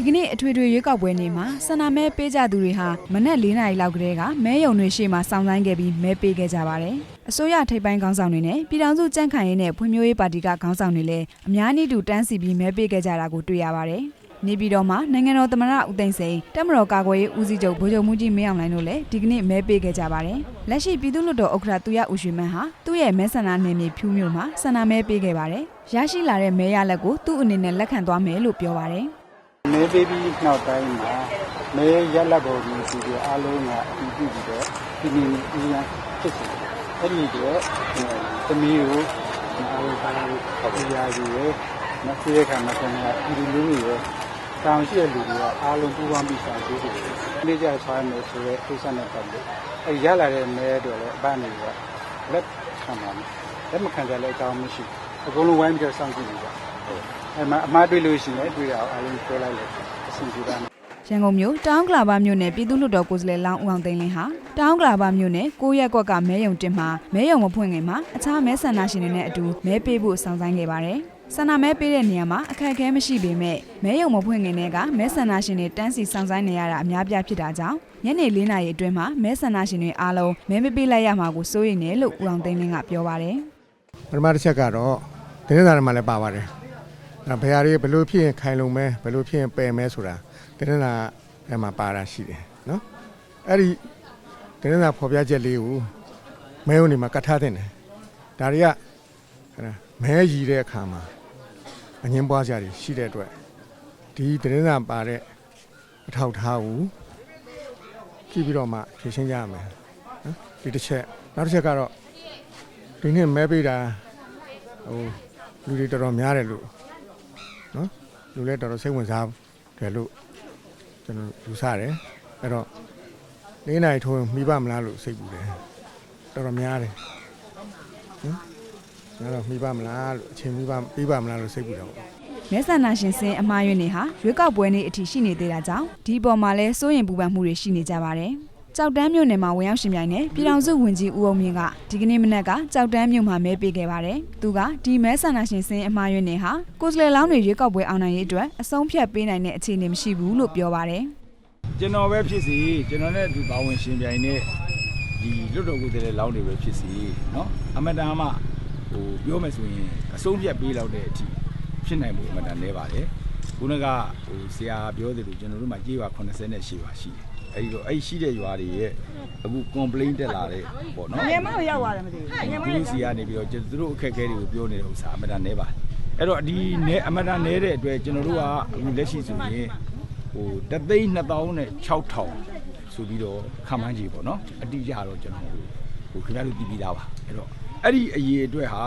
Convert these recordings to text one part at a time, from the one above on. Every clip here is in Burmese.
ဒီကနေ့အထွေထွေရွေးကောက်ပွဲနေ့မှာဆန္ဒမဲပေးကြသူတွေဟာမနက်၄နာရီလောက်ကတည်းကမဲယုံတွေရှေ့မှာစောင့်ဆိုင်းခဲ့ပြီးမဲပေးခဲ့ကြပါတယ်။အစိုးရထိပ်ပိုင်းခေါင်းဆောင်တွေနဲ့ပြည်ထောင်စုကြံ့ခိုင်ရေးနဲ့ဖွံ့ဖြိုးရေးပါတီကခေါင်းဆောင်တွေလည်းအများနည်းတူတန်းစီပြီးမဲပေးခဲ့ကြတာကိုတွေ့ရပါတယ်။နေပြည်တော်မှာနိုင်ငံတော်သမ္မတဦးသိန်းစိန်တက်မတော်ကာကွယ်ရေးဦးစီးချုပ်ဗိုလ်ချုပ်မှုကြီးမင်းအောင်လှိုင်တို့လည်းဒီကနေ့မဲပေးခဲ့ကြပါတယ်။လက်ရှိပြည်သူ့လွှတ်တော်ဥက္ကဋ္ဌသူရဦးရွှေမန်းဟာသူ့ရဲ့မဲဆန္ဒနယ်မြေဖြူးမြို့မှာဆန္ဒမဲပေးခဲ့ပါတယ်။ရရှိလာတဲ့မဲရလက်ကိုသူ့အနေနဲ့လက်ခံသွားမယ်လို့ပြောပါတယ်။ မဲပေးပြီးနောက်တိုင်းမှာမဲရက်လက်ပေါ်ကိုဒီဒီအားလုံးကအတည်ပြုပြီးတော့ဒီနေ့ဒီနေ့ဖြစ်စီအဲ့ဒီတော့သမီးကိုအားလုံးပါလို့ပြောရစီရဲ့မဆွေးခါမှာဆန္ဒဒီလူလူရဲ့တောင်ရှိတဲ့လူတွေကအားလုံးပူးပေါင်းပြီးဆောင်ကြည့်တယ်။နေ့ကျဆွားမယ်ဆိုရဲအိဆန်နဲ့ပတ်သက်အဲ့ရလာတဲ့မဲတွေလည်းအပန်းတွေကလက်ခံပါမယ်။လက်မခံကြလည်းအကြောင်းမရှိဘူး။အကုန်လုံးဝိုင်းပြီးတော့စောင့်ကြည့်နေကြ။ ဟုတ်။အဲ့မှာအမှားတွေ့လို့ရှိရင်တွေ့ရအောင်အားလုံးပြောလိုက်လို့အဆင်ပြေပါမယ်ရန်ကုန်မြို့တောင်ကလာပါမြို့နယ်ပြည်သူ့လွှတ်တော်ကိုယ်စားလှယ်လောင်းဦးအောင်သိန်းလင်းဟာတောင်ကလာပါမြို့နယ်ကိုရက်ကွက်ကမဲယုံတင်မှာမဲယုံမဖွင့်ခင်မှာအခြားမဲဆန္ဒရှင်တွေနဲ့အတူမဲပေးဖို့စောင့်ဆိုင်းခဲ့ပါတယ်။ဆန္ဒမဲပေးတဲ့နေရာမှာအခက်အခဲမရှိပေမဲ့မဲယုံမဖွင့်ခင်တည်းကမဲဆန္ဒရှင်တွေတန်းစီစောင့်ဆိုင်းနေရတာအများပြားဖြစ်တာကြောင့်ညနေ၄နာရီအတွင်းမှာမဲဆန္ဒရှင်တွေအားလုံးမဲမပေးလိုက်ရမှာကိုစိုးရိမ်တယ်လို့ဦးအောင်သိန်းလင်းကပြောပါတယ်။ပထမတစ်ချက်ကတော့တင်းစာထဲမှာလည်းပါပါတယ်အဲ ဘယ်ဟာတွေဘယ်လိုဖြစ်ရင်ခိုင်လုံမဲဘယ်လိုဖြစ်ရင်ပယ်မဲဆိုတာတင်းစာထဲမှာပါတာရှိတယ်နော်အဲ့ဒီတင်းစာဖော်ပြချက်လေးကိုမဲုံနေမှာကတ်ထားတဲ့တယ်ဒါတွေကဟဲ့လားမဲရည်တဲ့အခါမှာအငင်းပွားကြတွေရှိတဲ့အတွက်ဒီတင်းစာပါတဲ့အထောက်အထားကိုကြည့်ပြီးတော့မှဖြည့်ရှင်းကြရမယ်နော်ဒီတစ်ချက်နောက်တစ်ချက်ကတော့ဒီနေ့မဲပေးတာဟိုလူတွေတော်တော်များတယ်လို့နော် လူလည်းတော်တော်စိတ်ဝင်စားတယ်လို့ကျွန်တော်ယူဆတယ်အဲ့တော့လေးနိုင်ထိုးမိပါမလားလို့စိတ်ပူတယ်တော်တော်များတယ်ဟင်အဲ့တော့မိပါမလားလို့အချိန်မိပါပြီးပါမလားလို့စိတ်ပူတယ်ပေါ့မဲဆန္ဒရှင်စင်းအမှားယွင်းတွေဟာရွေးကောက်ပွဲနေ့အထိရှိနေသေးတာကြောင့်ဒီအပေါ်မှာလည်းစိုးရင်ပူပန်မှုတွေရှိနေကြပါတယ်။ ကြောက်တန်းမြို့နယ်မှာဝင်ရောက်ရှင်ပြိုင်တဲ့ပြည်ထောင်စုဝန်ကြီးဦးအောင်မြင့်ကဒီကနေ့မနက်ကကြောက်တန်းမြို့မှာမဲပေးခဲ့ပါတယ်။သူကဒီမဲဆန္ဒရှင်စင်းအမှားရွေးနေဟာကိုယ်စားလှယ်လောင်းတွေရွေးကောက်ပွဲအောင်နိုင်ရေးအတွက်အဆုံးဖြတ်ပေးနိုင်တဲ့အခြေအနေမရှိဘူးလို့ပြောပါတယ်။ကျွန်တော်ပဲဖြစ်စီကျွန်တော်နဲ့အတူပါဝင်ရှင်ပြိုင်တဲ့ဒီလွတ်တော်ကိုယ်စားလှယ်လောင်းတွေပဲဖြစ်စီနော်အမတန်မှဟိုပြောမယ်ဆိုရင်အဆုံးဖြတ်ပေးလောက်တဲ့အထိဖြစ်နိုင်မှုအမတန်လဲပါတယ်။ခုနကဟိုဆရာပြောသလိုကျွန်တော်တို့မှာကြေးပါ80နဲ့ရှိပါရှိတယ် အဲဒီတော့အဲ့ရှိတဲ့ရွာတွေရဲ့အခု complaint တက်လာတဲ့ပေါ့နော်ငယ်မရောက်သွားတယ်မသိဘူးငယ်မဒီရောက်စီကနေပြီးတော့ကျွန်တော်တို့အခက်အခဲတွေကိုပြောနေတဲ့ဥစ္စာအမတန်နဲပါတယ်အဲ့တော့ဒီနဲအမတန်နဲတဲ့အတွက်ကျွန်တော်တို့ကအခုလက်ရှိဆိုရင်ဟိုတသိန်း2000နဲ့6000ဆိုပြီးတော့ခန့်မှန်းကြည့်ပေါ့နော်အတိအကျတော့ကျွန်တော်ဟိုဟိုခင်ဗျားတို့တည်ပြီးသားပါအဲ့တော့အဲ့ဒီအရေးအတွက်ဟာ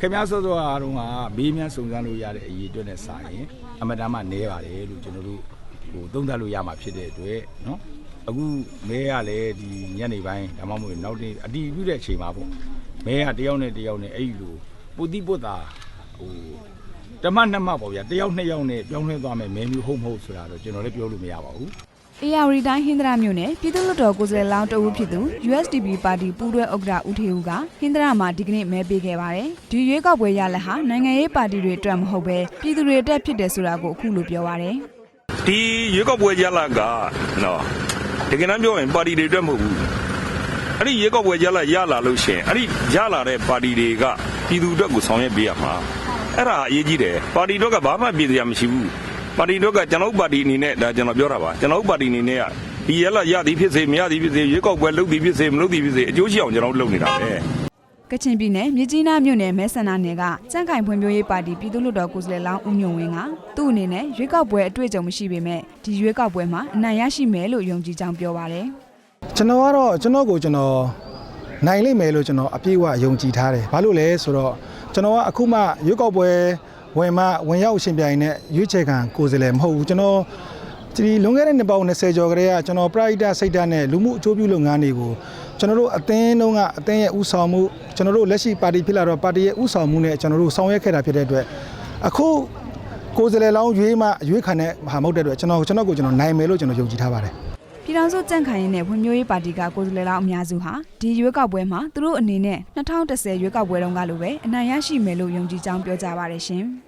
ခင်ဗျားစောစောအားလုံးကဘေးမြန်းစုံစမ်းလို့ရတဲ့အရေးအတွက်နဲ့စာရင်အမတန်မှနဲပါတယ်လို့ကျွန်တော်တို့ ဟိုသုံးသပ်လို့ရမှာဖြစ်တဲ့အတွက်နော်အခုမဲရလဲဒီညနေပိုင်းဒါမှမဟုတ်နောက်နေ့အတီးပြုတဲ့အချိန်မှာပေါ့မဲကတယောက်နဲ့တယောက်နဲ့အဲ့ဒီလိုပုတိပုတ္တာဟိုတမတ်နှစ်မတ်ပေါ့ဗျာတယောက်နှစ်ယောက်နဲ့ပြောင်းလဲသွားမယ်မဲမျိုးဟုတ်မဟုတ်ဆိုတာတော့ကျွန်တော်လည်းပြောလို့မရပါဘူး။ AR တိုင်းဟင်္ဒရာမြို့နယ်ပြည်သူ့လွှတ်တော်ကိုယ်စားလှယ်လောင်းတဦးဖြစ်သူ USDP ပါတီပူးတွဲဥက္ကဋ္ဌဦးထေဦးကဟင်္ဒရာမှာဒီကနေ့မဲပေးခဲ့ပါတယ်။ဒီရွေးကောက်ပွဲရလဒ်ဟာနိုင်ငံရေးပါတီတွေအတွက်မဟုတ်ပဲပြည်သူတွေအတွက်ဖြစ်တယ်ဆိုတာကိုအခုလိုပြောပါရယ်။ ဒီရွေးကောက်ပွဲရလကနော်တကယ်တမ်းပြောရင်ပါတီတွေအတွက်မဟုတ်ဘူးအဲ့ဒီရွေးကောက်ပွဲရလရလာလို့ရှရင်အဲ့ဒီရလာတဲ့ပါတီတွေကပြည်သူအတွက်ကိုဆောင်ရွက်ပေးရမှာအဲ့ဒါအရေးကြီးတယ်ပါတီတို့ကဘာမှပြည်စရာမရှိဘူးပါတီတို့ကကျွန်တော်တို့ပါတီအနေနဲ့ဒါကျွန်တော်ပြောတာပါကျွန်တော်တို့ပါတီအနေနဲ့ကဒီရလရသည်ဖြစ်စေမရသည်ဖြစ်စေရွေးကောက်ပွဲလုပ်သည်ဖြစ်စေမလုပ်သည်ဖြစ်စေအကျိုးရှိအောင်ကျွန်တော်တို့လုပ်နေတာပဲ ကချင်ပြည်နယ်မြစ်ကြီးနားမြို့နယ်မဲဆန္ဒနယ်ကစန့်ခိုင်ဖွံ့ဖြိုးရေးပါတီပြည်သူ့လွှတ်တော်ကိုယ်စားလှယ်လောင်းဦးညုံဝင်းကသူ့အနေနဲ့ရွေးကောက်ပွဲအတွေ့အကြုံမရှိပေမဲ့ဒီရွေးကောက်ပွဲမှာအနိုင်ရရှိမယ်လို့ယုံကြည်ကြောင်းပြောပါတယ်ကျွန်တော်ကတော့ကျွန်တော်ကိုကျွန်တော်နိုင်လိမ့်မယ်လို့ကျွန်တော်အပြည့်အဝယုံကြည်ထားတယ်။ဘာလို့လဲဆိုတော့ကျွန်တော်ကအခုမှရွေးကောက်ပွဲဝင်မှဝင်ရောက်ရှင်ပြိုင်တဲ့ရွေးချယ်ခံကိုယ်စားလှယ်မဟုတ်ဘူးကျွန်တော်ဒီလွန်ခဲ့တဲ့နှစ်ပေါင်း20ကျော်ကတည်းကကျွန်တော်ပရိုက်တာစိတ်ဓာတ်နဲ့လူမှုအကျိုးပြုလုပ်ငန်းတွေကို ကျွန်တော်တို့အသင်းတုံးကအသင်းရဲ့ဥဆောင်မှုကျွန်တော်တို့လက်ရှိပါတီဖြစ်လာတော့ပါတီရဲ့ဥဆောင်မှုနဲ့ကျွန်တော်တို့ဆောင်ရွက်ခဲ့တာဖြစ်တဲ့အတွက်အခုကိုယ်စားလှယ်လောင်းရွေးမှရွေးခံတဲ့ဟာမဟုတ်တဲ့အတွက်ကျွန်တော်ကျွန်တော်ကိုကျွန်တော်နိုင်မယ်လို့ကျွန်တော်ယုံကြည်ထားပါတယ်ပြည်ထောင်စုကြံ့ခိုင်ရေးနဲ့ဖွံ့ဖြိုးရေးပါတီကကိုယ်စားလှယ်လောင်းအများစုဟာဒီရွေးကောက်ပွဲမှာသူတို့အနေနဲ့2010ရွေးကောက်ပွဲတုန်းကလိုပဲအနိုင်ရရှိမယ်လို့ယုံကြည်ကြောင်းပြောကြပါတယ်ရှင်။